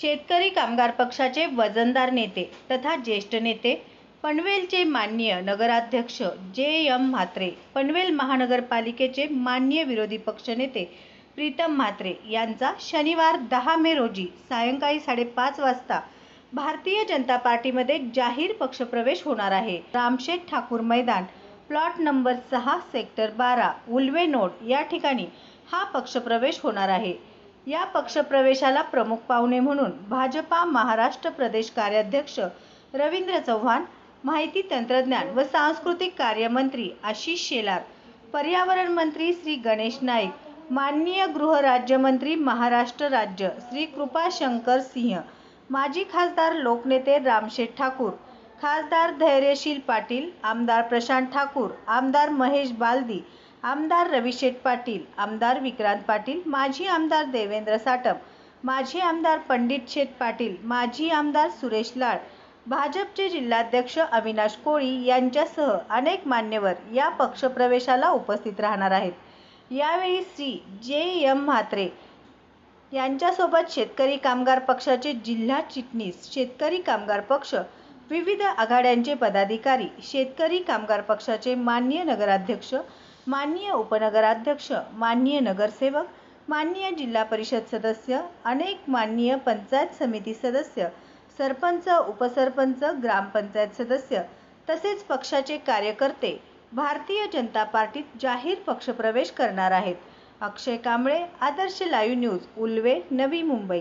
शेतकरी कामगार पक्षाचे वजनदार नेते तथा ज्येष्ठ नेते पनवेलचे मान्य नगराध्यक्ष जे एम म्हात्रे पनवेल महानगरपालिकेचे मान्य विरोधी पक्षनेते प्रीतम म्हात्रे यांचा शनिवार दहा मे रोजी सायंकाळी साडेपाच वाजता भारतीय जनता पार्टीमध्ये जाहीर पक्षप्रवेश होणार आहे. रामशेठ ठाकूर मैदान प्लॉट नंबर सहा सेक्टर बारा उल्वे नोड या ठिकाणी हा पक्षप्रवेश होणार आहे. या पक्षप्रवेशाला प्रमुख पाहुणे म्हणून भाजपा महाराष्ट्र प्रदेश कार्याध्यक्ष रवींद्र चव्हाण माहिती तंत्रज्ञान व सांस्कृतिक कार्यमंत्री आशिष शेलार पर्यावरण मंत्री श्री गणेश नाईक माननीय गृहराज्यमंत्री महाराष्ट्र राज्य श्री कृपाशंकर सिंह माजी खासदार लोकनेते रामशेठ ठाकूर खासदार धैर्यशील पाटील आमदार प्रशांत ठाकूर आमदार महेश बालदी आमदार रविशेठ पाटील आमदार विक्रांत पाटील माजी आमदार देवेंद्र साटम माजी आमदार पंडित शेठ पाटील माजी आमदार सुरेश लाड भाजपचे जिल्हाध्यक्ष अविनाश कोळी यांच्यासह अनेक मान्यवर या पक्षप्रवेशाला उपस्थित राहणार आहेत. यावेळी श्री जे एम म्हात्रे यांच्यासोबत शेतकरी कामगार पक्षाचे जिल्हा चिटणीस शेतकरी कामगार पक्ष विविध आघाड्यांचे पदाधिकारी शेतकरी कामगार पक्षाचे मान्य नगराध्यक्ष माननीय उपनगराध्यक्ष माननीय नगरसेवक माननीय जिल्हा परिषद सदस्य अनेक माननीय पंचायत समिती सदस्य सरपंच उपसरपंच ग्रामपंचायत सदस्य तसेच पक्षाचे कार्यकर्ते भारतीय जनता पार्टीत जाहीर पक्षप्रवेश करणार आहेत. Akshay Kamble Adarsh live news Ulwe Navi Mumbai.